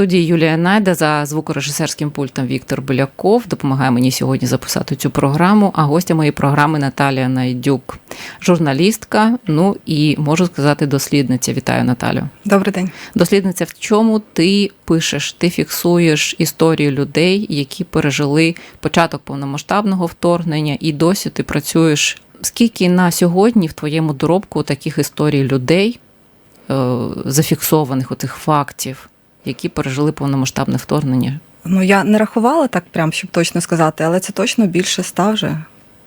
студії Юлія Найда за звукорежисерським пультом Віктор Беляков допомагає мені сьогодні записати цю програму. А гостя моєї програми Наталія Найдюк, журналістка. Ну і можу сказати, дослідниця. Вітаю, Наталю. Добрий день. Дослідниця, в чому ти пишеш, ти фіксуєш історії людей, які пережили початок повномасштабного вторгнення, і досі ти працюєш. Скільки на сьогодні в твоєму доробку таких історій людей, е, зафіксованих оцих фактів, які пережили повномасштабне вторгнення? Ну я не рахувала так, прям щоб точно сказати, але це точно більше ста вже.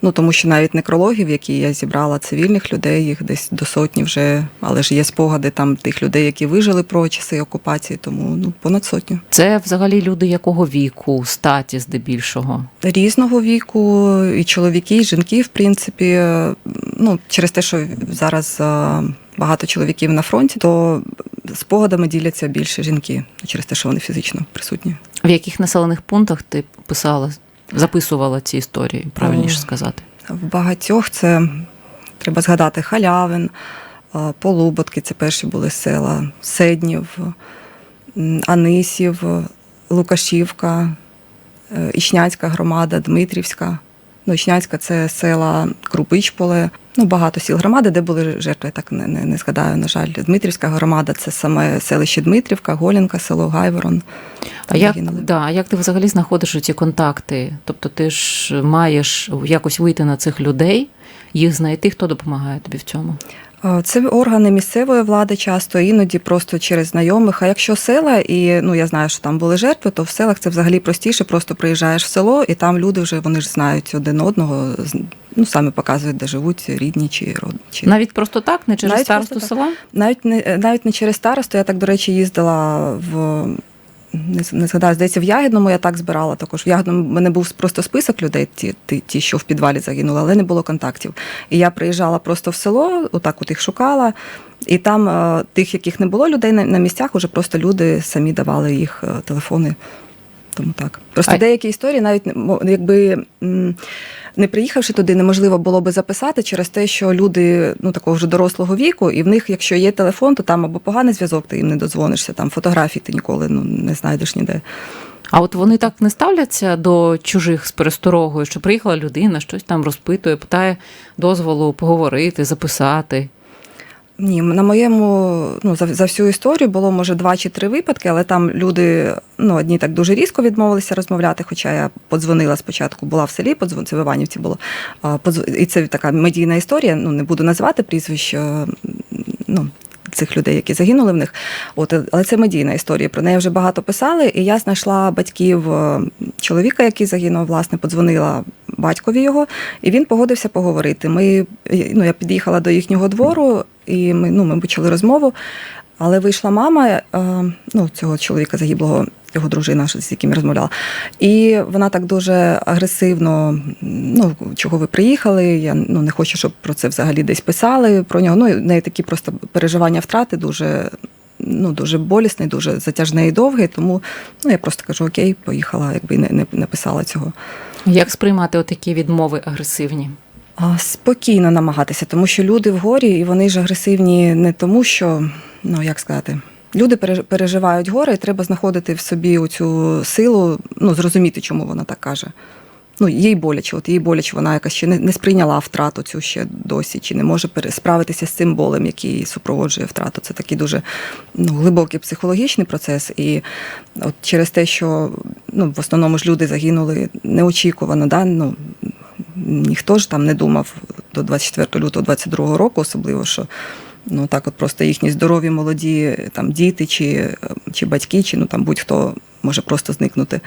Ну тому що навіть некрологів, які я зібрала цивільних людей, їх десь до сотні вже, але ж є спогади там тих людей, які вижили про часи окупації, тому ну понад сотню. Це взагалі люди якого віку, статі здебільшого? Різного віку, і чоловіки, і жінки, в принципі, ну через те, що зараз е, багато чоловіків на фронті, то спогадами діляться більше жінки через те, що вони фізично присутні. В яких населених пунктах ти писала, записувала ці історії, правильніше сказати? В багатьох це треба згадати Халявин, е, Полуботки, це перші були села, Седнів, Анисів, Лукашівка, е, Ічняцька громада, Дмитрівська. Ну, Чнянська це села Крупичполе. Ну, багато сіл громади, де були жертви, я так не, не, не згадаю, на жаль. Дмитрівська громада це саме селище Дмитрівка, Голінка, село Гайворон. А як, загинули. да, а як ти взагалі знаходиш ці контакти? Тобто ти ж маєш якось вийти на цих людей, їх знайти, хто допомагає тобі в цьому? Е, Це органи місцевої влади часто, іноді просто через знайомих. А якщо села, і ну я знаю, що там були жертви, то в селах це взагалі простіше. Просто приїжджаєш в село, і там люди вже вони ж знають один одного, ну самі показують, де живуть рідні чи род. Чи... Навіть просто так, не через Навіть старосту села? Навіть не навіть не через старосту. Я так, до речі, їздила в. Не, згадаю, здається, в Ягідному я так збирала також. В Ягідному в мене був просто список людей, ті, ті, ті, що в підвалі загинули, але не було контактів. І я приїжджала просто в село, отак от їх шукала, і там е, тих, яких не було людей на, на місцях, уже просто люди самі давали їх е, телефони. Тому так. Просто А- деякі історії, навіть якби не приїхавши туди, неможливо було би записати через те, що люди ну такого вже дорослого віку, і в них, якщо є телефон, то там або поганий зв'язок, ти їм не дозвонишся, там фотографій ти ніколи ну, не знайдеш ніде. А от вони так не ставляться до чужих з пересторогою, що приїхала людина, щось там розпитує, питає дозволу поговорити, записати. Ні, на моєму ну за, за всю історію було може два чи три випадки, але там люди ну одні так дуже різко відмовилися розмовляти. Хоча я подзвонила спочатку, була в селі, подзвон, це в Іванівці було. І це така медійна історія. Ну не буду називати прізвищ. е, Ну, Цих людей, які загинули в них, от але це медійна історія. Про неї вже багато писали. І я знайшла батьків е, чоловіка, який загинув, власне, подзвонила батькові його, і він погодився поговорити. Ми ну я під'їхала до їхнього двору, і ми ну ми почали розмову. Але вийшла мама е, ну, цього чоловіка загиблого, його дружина, з яким я розмовляла. І вона так дуже агресивно, ну, чого ви приїхали, я ну, не хочу, щоб про це взагалі десь писали про нього. Ну, в неї такі просто переживання втрати дуже, ну, дуже болісне, дуже затяжне і довге. Тому ну, я просто кажу, окей, поїхала, якби не, не, не писала цього. Як сприймати отакі відмови агресивні? А, Спокійно намагатися, тому що люди в горі, і вони ж агресивні не тому, що, ну як сказати, люди переж- переживають горе, і треба знаходити в собі оцю силу, ну, зрозуміти, чому вона так каже. Ну, їй боляче, от їй боляче, вона якась ще не, не сприйняла втрату цю ще досі, чи не може справитися з цим болем, який супроводжує втрату. Це такий дуже ну, глибокий психологічний процес. І от через те, що ну, в основному ж люди загинули неочікувано, да? ну, ніхто ж там не думав до 24 лютого 22 року, особливо, що ну так от просто їхні здорові молоді там діти чи, чи батьки, чи ну там будь-хто може просто зникнути.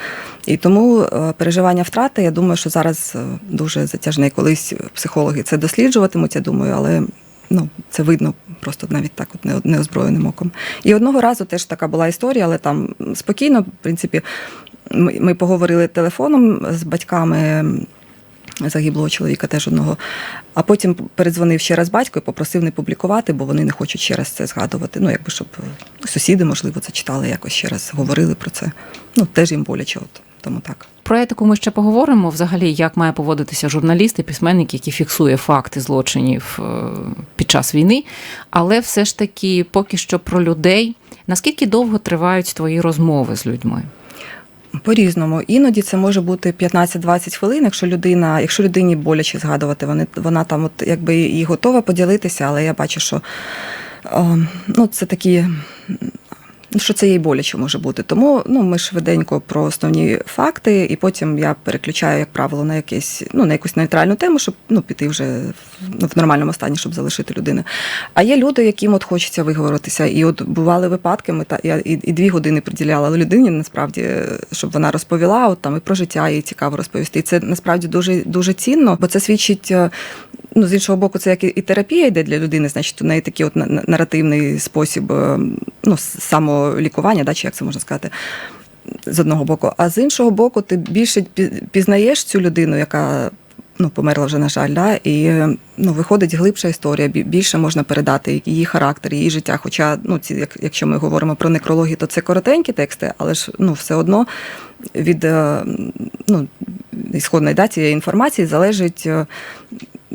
І тому е, переживання втрати, я думаю, що зараз е, дуже затяжне. Колись психологи це досліджуватимуть, я думаю, але ну, це видно просто навіть так, от не- неозброєним оком. І одного разу теж така була історія, але там спокійно, в принципі, ми, ми поговорили телефоном з батьками загиблого чоловіка, теж одного. А потім передзвонив ще раз батько і попросив не публікувати, бо вони не хочуть ще раз це згадувати. Ну, якби щоб сусіди, можливо, це читали, якось ще раз говорили про це. Ну, теж їм боляче. От Тому так. Про етику ми ще поговоримо. Взагалі, як має поводитися журналіст і письменник, який фіксує факти злочинів е, під час війни. Але все ж таки, поки що про людей. Наскільки довго тривають твої розмови з людьми? По-різному. Іноді це може бути 15-20 хвилин, якщо людина, якщо людині боляче згадувати, вони, вона там от якби і готова поділитися, але я бачу, що о, ну, це такі. Що це їй боляче може бути. Тому ну, ми швиденько про основні факти, і потім я переключаю, як правило, на якесь, ну, на якусь нейтральну тему, щоб ну, піти вже ну, в нормальному стані, щоб залишити людину. А є люди, яким от хочеться виговоритися. І от бували випадки, ми та я і, і дві години приділяла людині, насправді, щоб вона розповіла от там і про життя, їй цікаво розповісти. І це насправді дуже дуже цінно, бо це свідчить. Ну, з іншого боку, це як і терапія йде для людини, значить, у неї такий от на- на- наративний спосіб е, ну, самолікування, да, чи як це можна сказати, з одного боку. А з іншого боку, ти більше пізнаєш цю людину, яка ну, померла вже, на жаль, да, і ну, виходить глибша історія, більше можна передати її характер, її життя. Хоча, ну, ці, як, якщо ми говоримо про некрологи, то це коротенькі тексти, але ж ну, все одно від е, ну, ісходної да, цієї інформації залежить, е,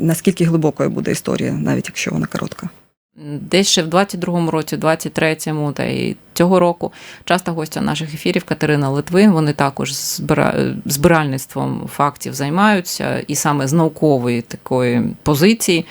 наскільки глибокою буде історія, навіть якщо вона коротка. Десь ще в 22-му році, 23-му та й цього року часто гостя наших ефірів Катерина Литвин. Вони також збира... збиральництвом фактів займаються, і саме з наукової такої позиції.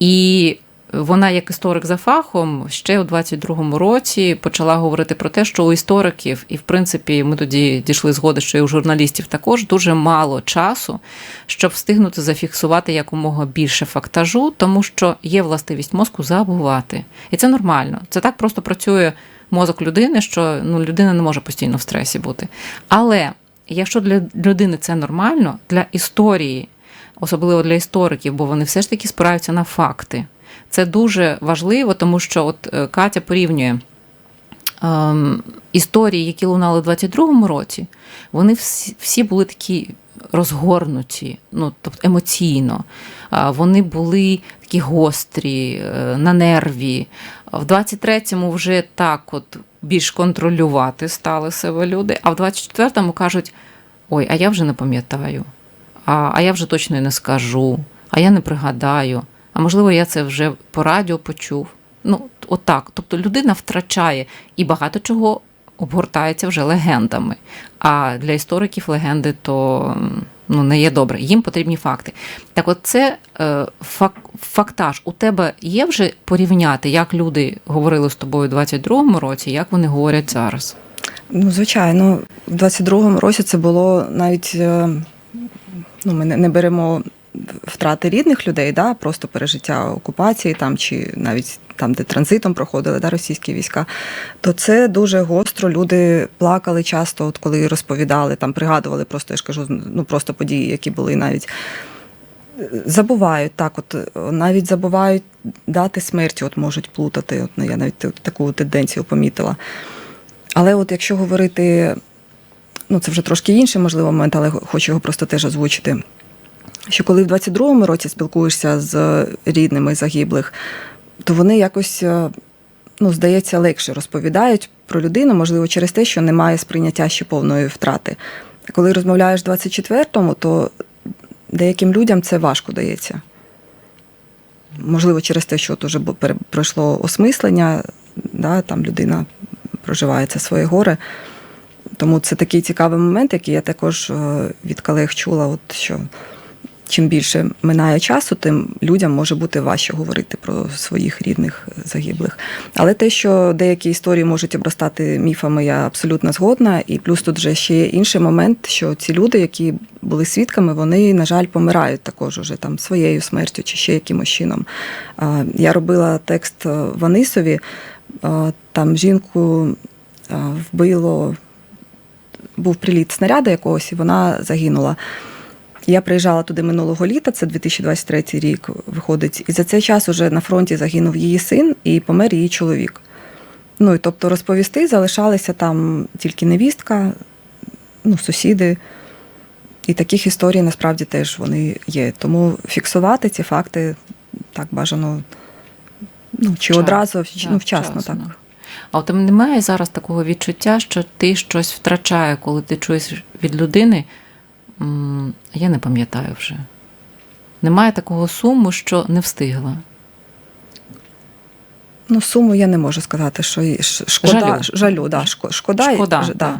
І вона, як історик за фахом, ще у 22-му році почала говорити про те, що у істориків, і в принципі, ми тоді дійшли згоди, що і у журналістів також дуже мало часу, щоб встигнути зафіксувати якомога більше фактажу, тому що є властивість мозку забувати. І це нормально. Це так просто працює мозок людини, що ну, людина не може постійно в стресі бути. Але якщо для людини це нормально, для історії, особливо для істориків, бо вони все ж таки спираються на факти. Це дуже важливо, тому що от е, Катя порівнює ем, історії, які лунали у 22-му році, вони всі, всі були такі розгорнуті, ну тобто емоційно. Вони були такі гострі, е, на нерві. В 23-му вже так от більш контролювати стали себе люди, а в 24-му кажуть: ой, а я вже не пам'ятаю, а, а я вже точно не скажу, а я не пригадаю. А можливо, я це вже по радіо почув. Ну, отак. Тобто людина втрачає і багато чого обгортається вже легендами. А для істориків легенди то ну, не є добре. Їм потрібні факти. Так, от це е, фак, фактаж. У тебе є вже порівняти, як люди говорили з тобою у 22-му році, як вони говорять зараз? Ну, звичайно, в 22-му році це було навіть е, ну, ми не беремо втрати рідних людей, да, просто пережиття окупації там, чи навіть там, де транзитом проходили да, російські війська, то це дуже гостро. Люди плакали часто, от коли розповідали, там пригадували просто, я ж кажу, ну просто події, які були навіть. Забувають так, от навіть забувають дати смерті, от можуть плутати. От ну, я навіть таку тенденцію помітила. Але от якщо говорити, ну це вже трошки інший, можливо, момент, але хочу його просто теж озвучити. Що коли в 22-му році спілкуєшся з рідними загиблих, то вони якось, е, ну, здається, легше розповідають про людину, можливо, через те, що немає сприйняття ще повної втрати. Коли розмовляєш в 24-му, то деяким людям це важко дається. Можливо, через те, що от уже пройшло осмислення, да, там людина проживає це своє горе. Тому це такий цікавий момент, який я також е, від колег чула, от що чим більше минає часу, тим людям може бути важче говорити про своїх рідних загиблих. Але те, що деякі історії можуть обростати міфами, я абсолютно згодна. І плюс тут вже ще є інший момент, що ці люди, які були свідками, вони, на жаль, помирають також уже там своєю смертю чи ще якимось чином. Я робила текст е, Ванисові, там жінку вбило, був приліт снаряда якогось, і вона загинула. Я приїжджала туди минулого літа, це 2023 рік виходить, і за цей час уже на фронті загинув її син і помер її чоловік. Ну і тобто розповісти залишалися там тільки невістка, ну, сусіди. І таких історій насправді теж вони є. Тому фіксувати ці факти так бажано, ну, чи Вчасно, одразу, Да, ну, вчасно, вчасно. так. А у тебе немає зараз такого відчуття, що ти щось втрачає, коли ти чуєш від людини. «М, Я не пам'ятаю вже. Немає такого суму, що не встигла. Ну, суму я не можу сказати, що шкода, Жалю. жалю, да, шкода, Шкода, ж- да. так.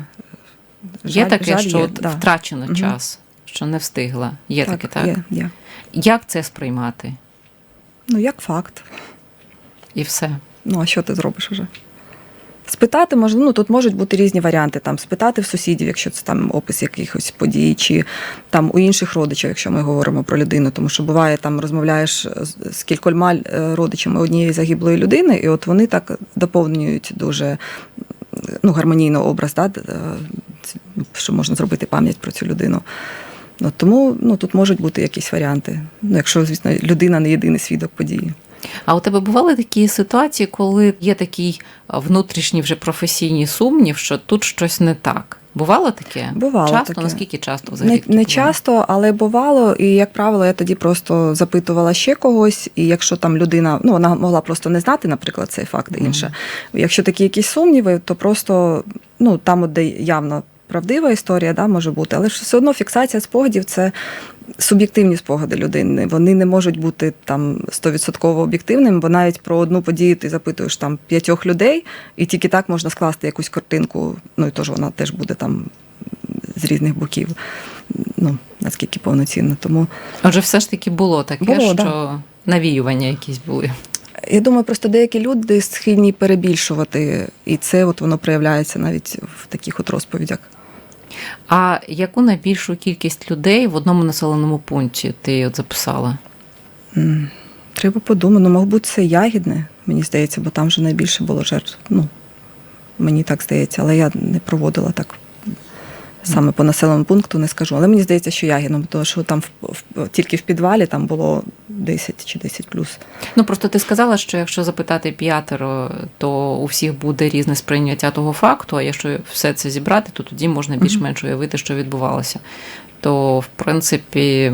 Є Жаль- таке, жаль що є, от да. втрачено Мгм. час, що не встигла. Є таке, так? Є, є. Як це сприймати? Ну, як факт. І все. Ну, а що ти зробиш вже? Спитати можна, ну тут можуть бути різні варіанти. Там спитати в сусідів, якщо це там опис якихось подій, чи там у інших родичів, якщо ми говоримо про людину. Тому що буває, там розмовляєш з, кількома е, родичами однієї загиблої людини, і от вони так доповнюють дуже ну, гармонійно образ, да, е, що можна зробити пам'ять про цю людину. От тому ну, тут можуть бути якісь варіанти. Ну, якщо, звісно, людина не єдиний свідок події. А у тебе бували такі ситуації, коли є такий внутрішній вже професійний сумнів, що тут щось не так? Бувало таке? Бувало часто? таке. Наскільки часто взагалі? Не, не часто, але бувало. І, як правило, я тоді просто запитувала ще когось. І якщо там людина, ну вона могла просто не знати, наприклад, цей факт і інше. Якщо такі якісь сумніви, то просто ну там, де явно правдива історія, да, може бути, але ж все одно фіксація спогадів це. Суб'єктивні спогади людини, вони не можуть бути там стовідсотково об'єктивними, бо навіть про одну подію ти запитуєш там п'ятьох людей, і тільки так можна скласти якусь картинку. Ну і тож вона теж буде там з різних боків. Ну, наскільки повноцінно. Тому Отже, все ж таки було таке, Було, що да. навіювання якісь були. я думаю, просто деякі люди схильні перебільшувати, і це от воно проявляється навіть в таких от розповідях. А яку найбільшу кількість людей в одному населеному пункті ти от записала? Треба подумати, ну, мабуть, це ягідне, мені здається, бо там вже найбільше було жертв. Ну, мені так здається, але я не проводила так. Саме по населеному пункту не скажу. Але мені здається, що ягідно, тому що там в, в, тільки в підвалі там було 10 чи 10 плюс. Ну просто ти сказала, що якщо запитати п'ятеро, то у всіх буде різне сприйняття того факту. А якщо все це зібрати, то тоді можна більш-менш уявити, що відбувалося. То в принципі,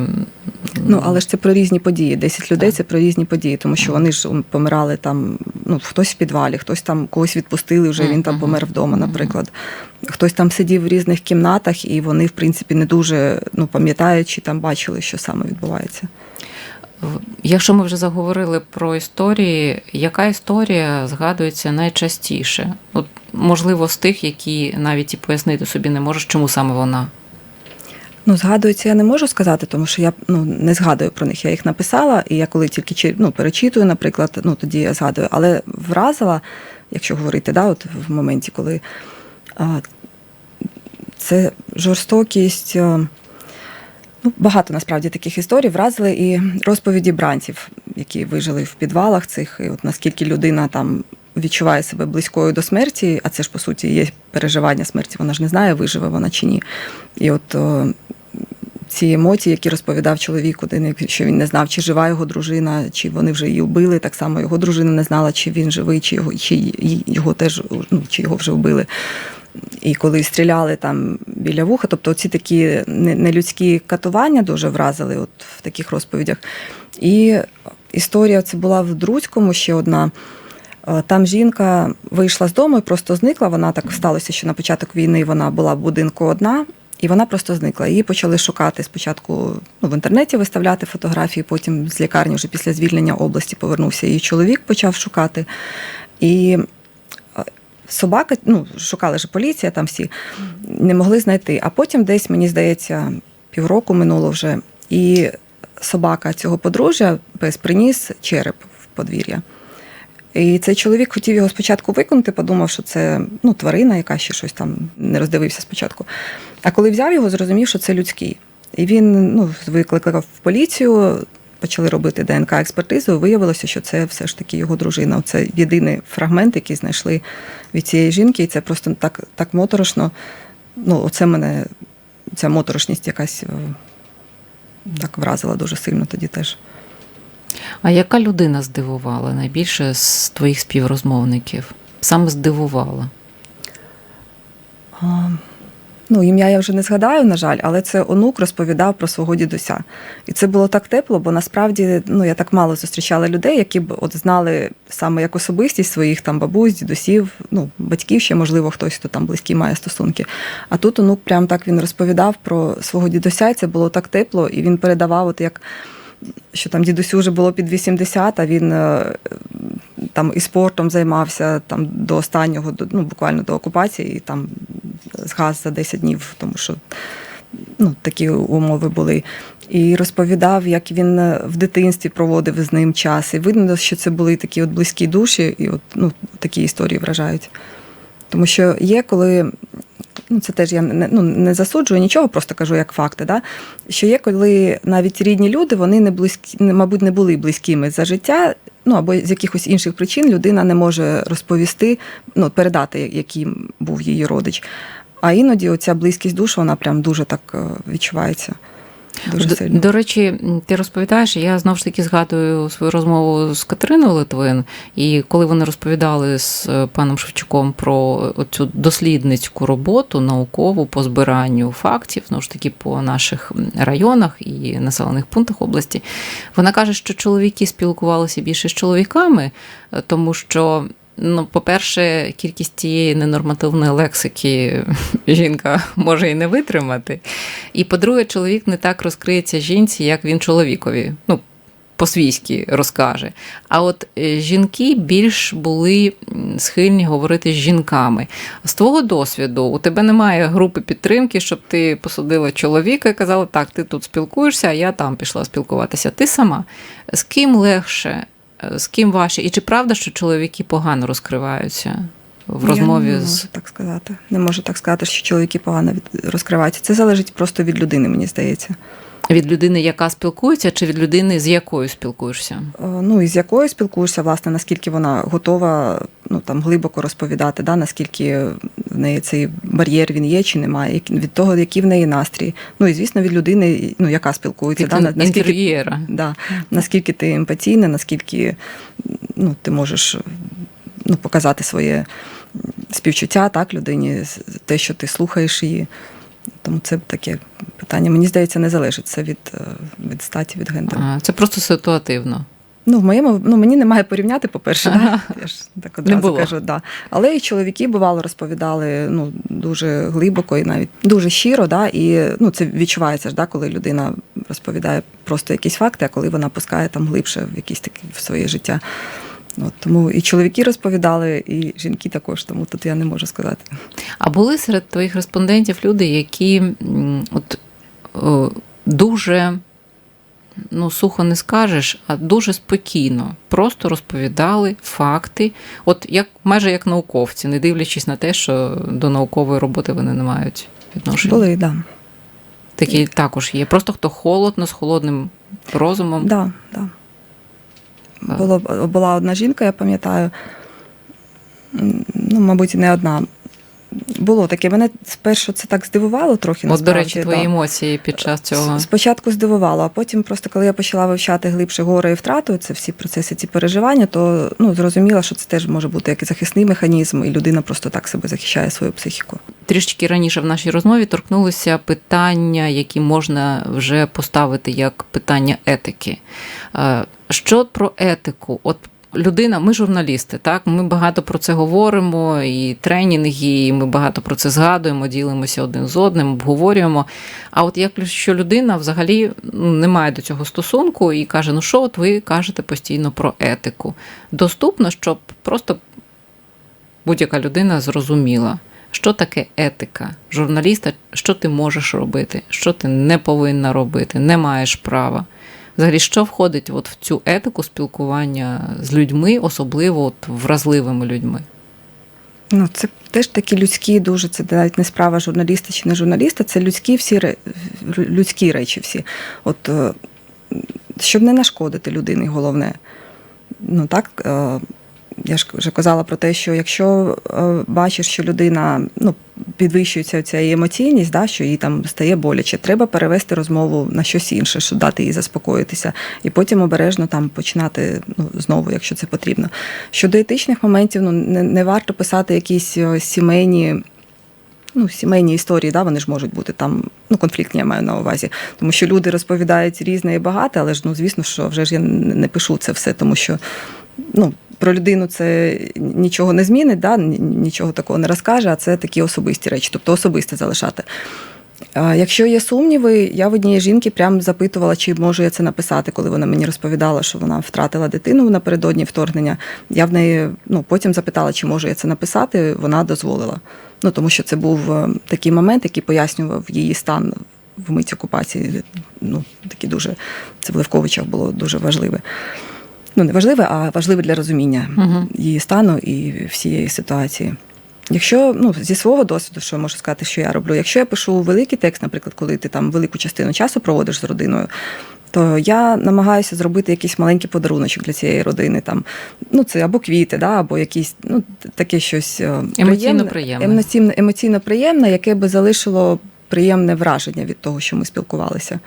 Ну, але ж це про різні події. 10 людей Так. це про різні події, тому що вони ж помирали там, ну, хтось в підвалі, хтось там когось відпустили, вже він там помер вдома, наприклад. Хтось там сидів в різних кімнатах, і вони, в принципі, не дуже ну, пам'ятають чи там бачили, що саме відбувається. Якщо ми вже заговорили про історії, яка історія згадується найчастіше? От, можливо, з тих, які навіть і пояснити собі не можеш, чому саме вона. Ну, згадується, я не можу сказати, тому що я ну, не згадую про них. Я їх написала, і я коли тільки ну, перечитую, наприклад, ну тоді я згадую. Але вразила, якщо говорити, да, от в моменті, коли це жорстокість. Ну, багато насправді таких історій вразили і розповіді бранців, які вижили в підвалах цих, і от наскільки людина там відчуває себе близькою до смерті, а це ж по суті є переживання смерті, вона ж не знає, виживе вона чи ні. І от о, ці емоції, які розповідав чоловік, один, що він не знав, чи жива його дружина, чи вони вже її вбили. Так само його дружина не знала, чи він живий, чи його, чи його теж ну, чи його вже вбили. І коли стріляли там біля вуха, тобто ці такі нелюдські катування дуже вразили от в таких розповідях. І історія це була в Друзькому ще одна. Е, Там жінка вийшла з дому і просто зникла. Вона так сталося, що на початок війни вона була в будинку одна, і вона просто зникла. Її почали шукати спочатку ну, в інтернеті виставляти фотографії, потім з лікарні вже після звільнення області повернувся. Її чоловік почав шукати. І собака, ну, шукали ж поліція, там всі не могли знайти. А потім десь, мені здається, півроку минуло вже, і собака цього подружжя пес приніс череп в подвір'я. І цей чоловік хотів його спочатку виконати, подумав, що це ну, тварина, яка ще щось там не роздивився спочатку. А коли взяв його, зрозумів, що це людський. І він ну, викликав в поліцію, почали робити ДНК-експертизу, виявилося, що це все ж таки його дружина. Це єдиний фрагмент, який знайшли від цієї жінки, і це просто так, так моторошно. Ну, оце мене, ця моторошність якась е, так вразила дуже сильно тоді теж. А яка людина здивувала найбільше з твоїх співрозмовників? Саме здивувала. А, Ну, ім'я я вже не згадаю, на жаль, але це онук розповідав про свого дідуся. І це було так тепло, бо насправді ну, я так мало зустрічала людей, які б от знали саме як особистість своїх там бабусь, дідусів, ну, батьків ще, можливо, хтось, хто там близький має стосунки. А тут онук прям так він розповідав про свого дідуся, і це було так тепло, і він передавав, от як що там дідусю вже було під 80, а він е, там і спортом займався там до останнього, ну буквально до окупації, і там згас за 10 днів, тому що ну, такі умови були. І розповідав, як він е, в дитинстві проводив з ним час. І видно, що це були такі от близькі душі, і от ну, такі історії вражають. Тому що є, коли ну це теж я не, ну, не засуджую нічого, просто кажу як факти. Да? Що є, коли навіть рідні люди, вони не близькі, мабуть, не були близькими за життя. Ну або з якихось інших причин людина не може розповісти, ну передати, яким був її родич. А іноді оця близькість душ, вона прям дуже так е, відчувається. Дуже До, сильно. до речі, ти розповідаєш, я знову ж таки згадую свою розмову з Катериною Литвин, і коли вони розповідали з е, паном Шевчуком про цю дослідницьку роботу наукову по збиранню фактів, знову ж таки по наших районах і населених пунктах області, вона каже, що чоловіки спілкувалися більше з чоловіками, е, тому що. Ну, по-перше, кількість цієї ненормативної лексики жінка може і не витримати. І по-друге, чоловік не так розкриється жінці, як він чоловікові. Ну, по-свійськи розкаже. А от е, жінки більш були схильні говорити з жінками. З твого досвіду, у тебе немає групи підтримки, щоб ти посадила чоловіка і казала, так, ти тут спілкуєшся, а я там пішла спілкуватися. Ти сама. З ким легше, з ким важче? І чи правда, що чоловіки погано розкриваються в розмові Я не з можу так сказати. Не можу так сказати, що чоловіки погано розкриваються. Це залежить просто від людини, мені здається. Від людини, яка спілкується, чи від людини, з якою спілкуєшся? Е, Ну і з якою спілкуєшся, власне, наскільки вона готова ну там глибоко розповідати, да, наскільки в неї цей бар'єр він є чи немає, від того, який в неї настрій. Ну і звісно, від людини, ну яка спілкується, Від да, наскільки. Да. Наскільки ти емпатійна, наскільки ну, ти можеш ну, показати своє співчуття так, людині, те, що ти слухаєш її. Тому це таке питання. Мені здається, не залежить це від, е, від статі, від гендеру. А, Це просто ситуативно. Ну, в моєму ну мені немає порівняти, по-перше, Ага. да? я ж так одразу було. кажу. Да. Але і чоловіки бувало розповідали ну, дуже глибоко і навіть дуже щиро, да? і ну, це відчувається ж, да, коли людина розповідає просто якісь факти, а коли вона пускає там глибше в якісь такі в своє життя. От, тому і чоловіки розповідали, і жінки також, тому тут я не можу сказати. А були серед твоїх респондентів люди, які от, о, дуже, ну, сухо не скажеш, а дуже спокійно просто розповідали факти, от як майже як науковці, не дивлячись на те, що до наукової роботи вони не мають відношення. Були, да. Такі також є. Просто хто холодно, з холодним розумом. Да, да. Було, була одна жінка, я пам'ятаю. Ну, мабуть, не одна. Було таке. Мене спершу це так здивувало трохи. От, до речі, твої да. емоції під час цього. Спочатку здивувало, а потім, просто коли я почала вивчати глибше горе і втрату, це всі процеси, ці переживання, то ну, зрозуміла, що це теж може бути як захисний механізм, і людина просто так себе захищає свою психіку. Трішки раніше в нашій розмові торкнулися питання, які можна вже поставити як питання етики. Е, Що про етику? От людина, ми журналісти, так ми багато про це говоримо, і тренінги, і ми багато про це згадуємо, ділимося один з одним, обговорюємо. А от якщо людина взагалі ну, не має до цього стосунку і каже, ну що от ви кажете постійно про етику? Доступно, щоб просто будь-яка людина зрозуміла, що таке етика журналіста, що ти можеш робити, що ти не повинна робити, не маєш права. Взагалі, що входить от в цю етику спілкування з людьми, особливо от вразливими людьми? Ну, це теж такі людські, дуже це навіть не справа журналіста чи не журналіста, це людські всі людські речі всі. От е, щоб не нашкодити людині, головне. Ну так, е, я ж вже казала про те, що якщо е, бачиш, що людина ну, підвищується ця її емоційність, да, що їй там стає боляче, треба перевести розмову на щось інше, щоб дати їй заспокоїтися, і потім обережно там починати ну, знову, якщо це потрібно. Щодо етичних моментів, ну не, не варто писати якісь е, сімейні ну, сімейні історії, да, вони ж можуть бути там ну, конфліктні, я маю на увазі. Тому що люди розповідають різне і багато, але ж ну, звісно, що вже ж я не пишу це все, тому що ну, про людину це нічого не змінить, да, нічого такого не розкаже, а це такі особисті речі, тобто особисте залишати. Якщо є сумніви, я в однієї жінки прям запитувала, чи можу я це написати, коли вона мені розповідала, що вона втратила дитину напередодні вторгнення. Я в неї ну, потім запитала, чи можу я це написати. Вона дозволила. Ну тому що це був е, такий момент, який пояснював її стан в мить окупації. Ну, такі дуже це в Левковичах було дуже важливе. Ну, не важливе, а важливе для розуміння Угу. її стану і всієї ситуації. Якщо ну зі свого досвіду, що я можу сказати, що я роблю, якщо я пишу великий текст, наприклад, коли ти там велику частину часу проводиш з родиною, то я намагаюся зробити якийсь маленький подаруночок для цієї родини. Там ну це або квіти, да, або якісь ну таке щось е, Емоційно приємне. емоційно, емоційно приємне, яке би залишило приємне враження від того, що ми спілкувалися.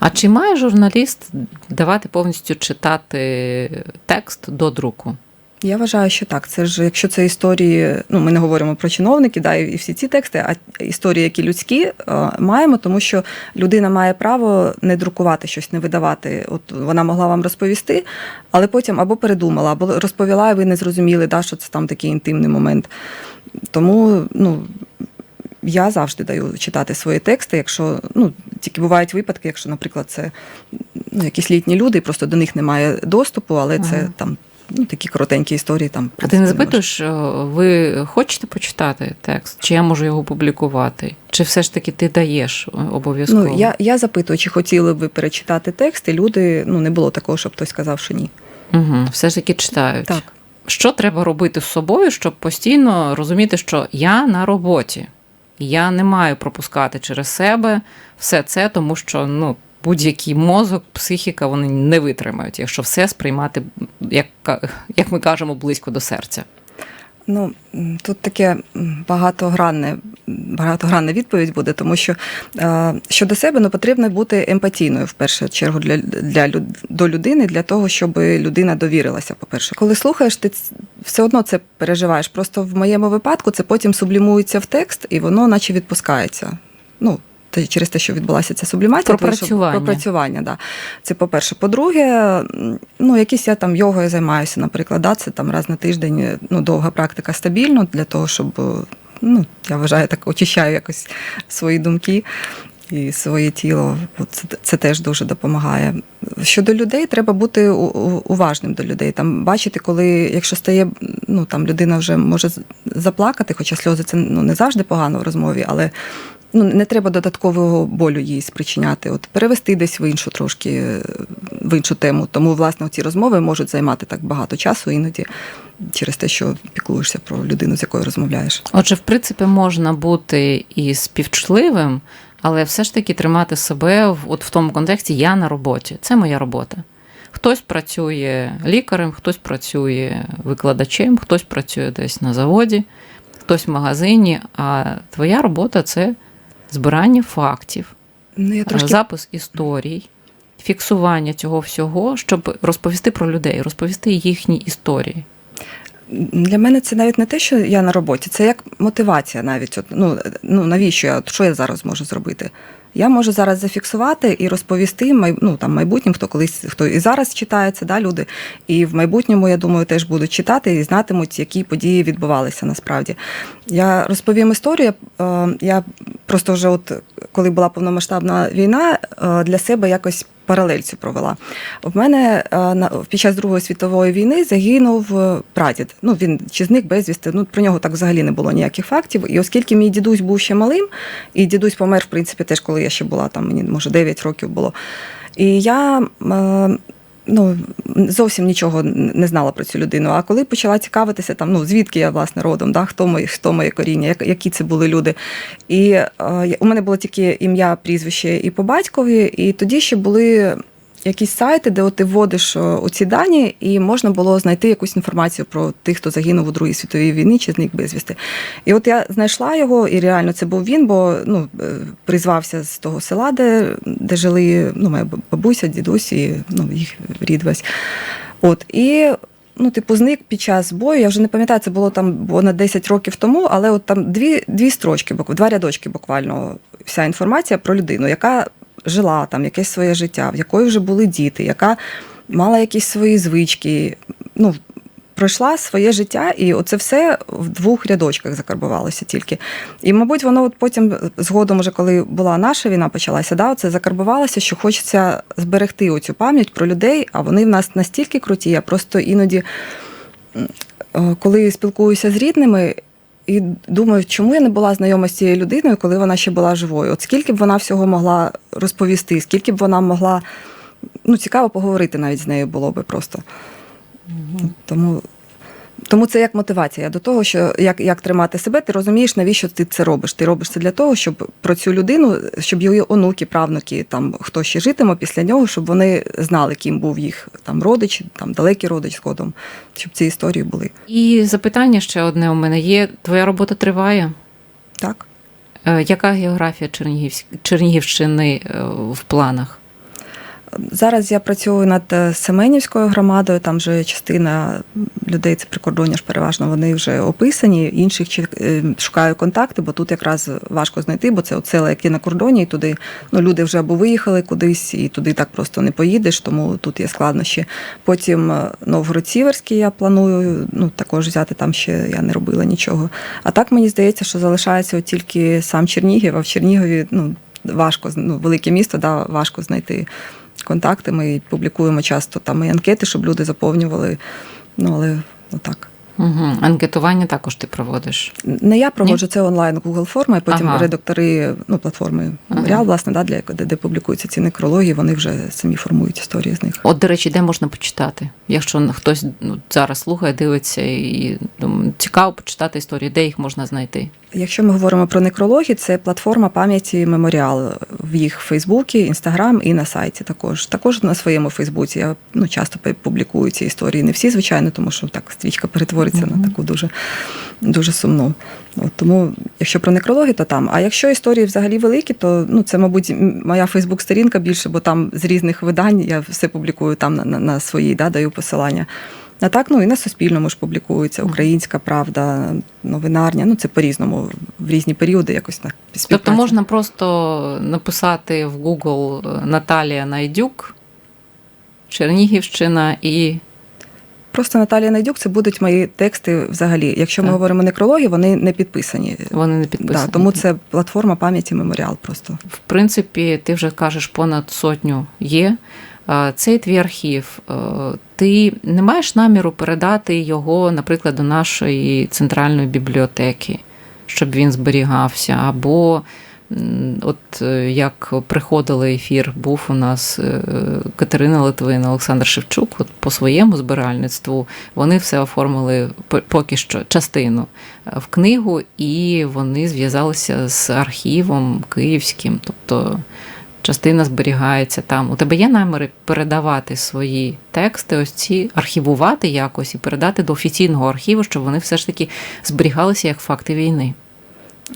А чи має журналіст давати повністю читати текст до друку? Я вважаю, що так. Це ж якщо це історії, ну ми не говоримо про чиновників, да, і всі ці тексти, а історії, які людські, е, маємо, тому що людина має право не друкувати щось, не видавати. От вона могла вам розповісти, але потім або передумала, або розповіла, і ви не зрозуміли, да, що це там такий інтимний момент. Тому ну. Я завжди даю читати свої тексти, якщо ну тільки бувають випадки, якщо, наприклад, це ну, якісь літні люди, і просто до них немає доступу, але це там ну, такі коротенькі історії. Там А ти не запитуєш, ви хочете почитати текст? Чи я можу його публікувати? Чи все ж таки ти даєш обов'язково? Ну, я, я запитую, чи хотіли б ви перечитати текст, і люди, ну не було такого, щоб хтось сказав, що ні. Угу, все ж таки читають. Так. Що треба робити з собою, щоб постійно розуміти, що я на роботі, я не маю пропускати через себе все це, тому що ну, будь-який мозок, психіка вони не витримають, якщо все сприймати, як, як ми кажемо, близько до серця. Ну тут таке багатогранне, багатогранна відповідь буде, тому що е, щодо себе ну, потрібно бути емпатійною в першу чергу для, для до людини, для того, щоб людина довірилася. По-перше, коли слухаєш, ти все одно це переживаєш. Просто в моєму випадку це потім сублімується в текст, і воно наче відпускається. Ну, те- через те, що відбулася ця сублімація, тому що- Пропрацювання. пропрацювання, да. Це по-перше. По-друге, ну, якісь я там йогою займаюся, наприклад, да, це там раз на тиждень ну, довга практика стабільно для того, щоб, ну, я вважаю, так очищаю якось свої думки і своє тіло. Це, це теж дуже допомагає. Щодо людей, треба бути уважним до людей. Там бачити, коли, якщо стає, ну там людина вже може заплакати, хоча сльози це ну, не завжди погано в розмові, але ну, не треба додаткового болю їй спричиняти. От перевести десь в іншу трошки е, в іншу тему. Тому, власне, ці розмови можуть займати так багато часу іноді через те, що піклуєшся про людину, з якою розмовляєш. Отже, в принципі, можна бути і співчутливим, але все ж таки тримати себе в, от в тому контексті я на роботі. Це моя робота. Хтось працює лікарем, хтось працює викладачем, хтось працює десь на заводі, хтось в магазині. А твоя робота це збирання фактів, Ну, я трошки запис історій, фіксування цього всього, щоб розповісти про людей, розповісти їхні історії. Для мене це навіть не те, що я на роботі, це як мотивація навіть. От, ну, ну навіщо я, що я зараз можу зробити? Я можу зараз зафіксувати і розповісти ну, там, майбутнім, хто колись хто і зараз читає це, да, люди. І в майбутньому, я думаю, теж будуть читати і знатимуть, які події відбувалися насправді. Я розповім історію. е, Я просто вже, от коли була повномасштабна війна, е, для себе якось паралель цю провела. В мене е, під час Другої світової війни загинув е, прадід. Ну він чи зник безвісти. Ну про нього так взагалі не було ніяких фактів. І оскільки мій дідусь був ще малим, і дідусь помер, в принципі, теж коли я ще була там, мені може 9 років було. І я. Ну, зовсім нічого не знала про цю людину. А коли почала цікавитися, там, ну, звідки я власне родом, да, хто мої, хто моє коріння, як, які це були люди. І е, у мене було тільки ім'я, прізвище і по батькові, і тоді ще були якісь сайти, де ти вводиш о, ці дані, і можна було знайти якусь інформацію про тих, хто загинув у Другій світовій війні чи зник безвісти. І от я знайшла його, і реально це був він, бо ну, е, призвався з того села, де, де жили ну, моя бабуся, дідусь і ну, їх рід весь. От, і ну, типу, зник під час бою. Я вже не пам'ятаю, це було там понад 10 років тому, але от там дві, дві строчки, два рядочки буквально вся інформація про людину, яка жила там якесь своє життя, в якої вже були діти, яка мала якісь свої звички. Ну, пройшла своє життя, і оце все в двох рядочках закарбувалося тільки. І, мабуть, воно от потім, згодом, уже коли була наша війна, почалася, да, це закарбувалося, що хочеться зберегти оцю пам'ять про людей, а вони в нас настільки круті. Я просто іноді, коли спілкуюся з рідними. І думаю, чому я не була знайома з цією людиною, коли вона ще була живою? От скільки б вона всього могла розповісти, скільки б вона могла ну, цікаво поговорити навіть з нею було би просто. Тому, тому це як мотивація до того, що як, як тримати себе, ти розумієш, навіщо ти це робиш. Ти робиш це для того, щоб про цю людину, щоб її онуки, правнуки, там хто ще житиме після нього, щоб вони знали, ким був їх там родич, там далекий родич згодом, щоб ці історії були. І запитання ще одне у мене є: твоя робота триває? Так. Е, Яка географія Чернігівсь- Чернігівщини е, в планах? Зараз я працюю над е, Семенівською громадою. Там вже частина людей, це прикордоння ж переважно, вони вже описані. Інших е, шукаю контакти, бо тут якраз важко знайти, бо це от села, які на кордоні, і туди ну, люди вже або виїхали кудись, і туди так просто не поїдеш, тому тут є складнощі. Потім е, Новгород-Сіверський я планую ну, також взяти там ще я не робила нічого. А так мені здається, що залишається от тільки сам Чернігів, а в Чернігові ну, важко, ну, велике місто, да, важко знайти контакти. Ми публікуємо часто там і анкети, щоб люди заповнювали. Ну, але ну так. Угу. Анкетування також ти проводиш. Не я проводжу це онлайн Google форма, і потім Ага. редактори ну, платформи Ага. Меморіал, власне, да, для, де, де публікуються ці некрології, вони вже самі формують історії з них. От, до речі, де можна почитати? Якщо хтось ну, зараз слухає, дивиться і думає, цікаво почитати історії, де їх можна знайти? Якщо ми говоримо про некрологи, це платформа пам'яті Меморіал в їх Фейсбуці, Інстаграм і на сайті також. Також на своєму Фейсбуці я ну, часто публікую ці історії. Не всі, звичайно, тому що так стрічка перетвориться на таку дуже, дуже сумну. От, тому, якщо про некрологи, то там. А якщо історії взагалі великі, то ну, це, мабуть, моя Фейсбук-сторінка більше, бо там з різних видань я все публікую там на, на, на своїй, да, даю посилання. А так, ну і на Суспільному ж публікується Українська правда, новинарня. Ну це по-різному, в різні періоди якось так. Тобто можна просто написати в Google е, Наталія Найдюк, Чернігівщина і Просто Наталія Найдюк, це будуть мої тексти взагалі. Якщо ми Так. говоримо некрологи, вони не підписані. вони не підписані. Да, тому це платформа пам'яті меморіал просто. В принципі, ти вже кажеш, понад сотню є. Цей твій архів. Ти не маєш наміру передати його, наприклад, до нашої центральної бібліотеки, щоб він зберігався, або от е, як приходили ефір, був у нас е, Катерина Литвин, Олександр Шевчук, от по своєму збиральництву вони все оформили поки що частину е, в книгу, і вони зв'язалися з архівом київським. Тобто частина зберігається там. У тебе є наміри передавати свої тексти, ось ці архівувати якось і передати до офіційного архіву, щоб вони все ж таки зберігалися як факти війни.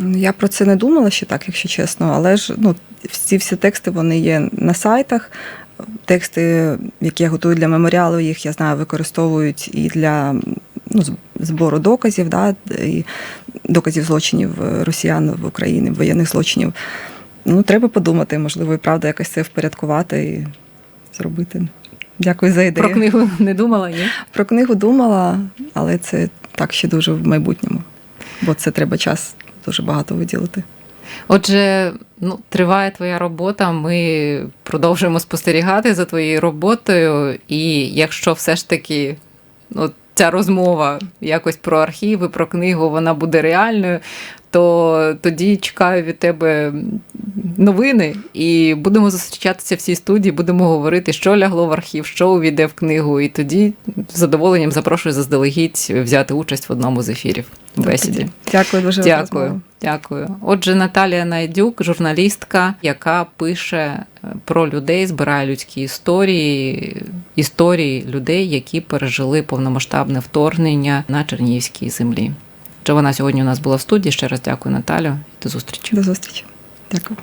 Я про це не думала ще так, якщо чесно, але ж ну, ці всі тексти вони є на сайтах. Тексти, які я готую для меморіалу, їх я знаю, використовують і для ну, збору доказів, да, і доказів злочинів е, росіян в Україні, воєнних злочинів. Ну, треба подумати, можливо, і правда якось це впорядкувати і зробити. Дякую за ідею. Про книгу не думала, ні? Про книгу думала, але це так ще дуже в майбутньому, бо це треба час дуже багато виділити. Отже, ну, триває твоя робота. Ми продовжуємо спостерігати за твоєю роботою. І якщо все ж таки ну, ця розмова якось про архіви, про книгу, вона буде реальною, то тоді чекаю від тебе новини і будемо зустрічатися в цій студії, будемо говорити, що лягло в архів, що увійде в книгу. І тоді з задоволенням запрошую заздалегідь взяти участь в одному з ефірів бесіді. Дякую дуже Дякую, дякую. Отже, Наталія Найдюк, журналістка, яка пише е, про людей, збирає людські історії, історії людей, які пережили повномасштабне вторгнення на Чернігівській землі. Отже, вона сьогодні у нас була в студії. Ще раз дякую, Наталю. До зустрічі. До зустрічі. Дякую.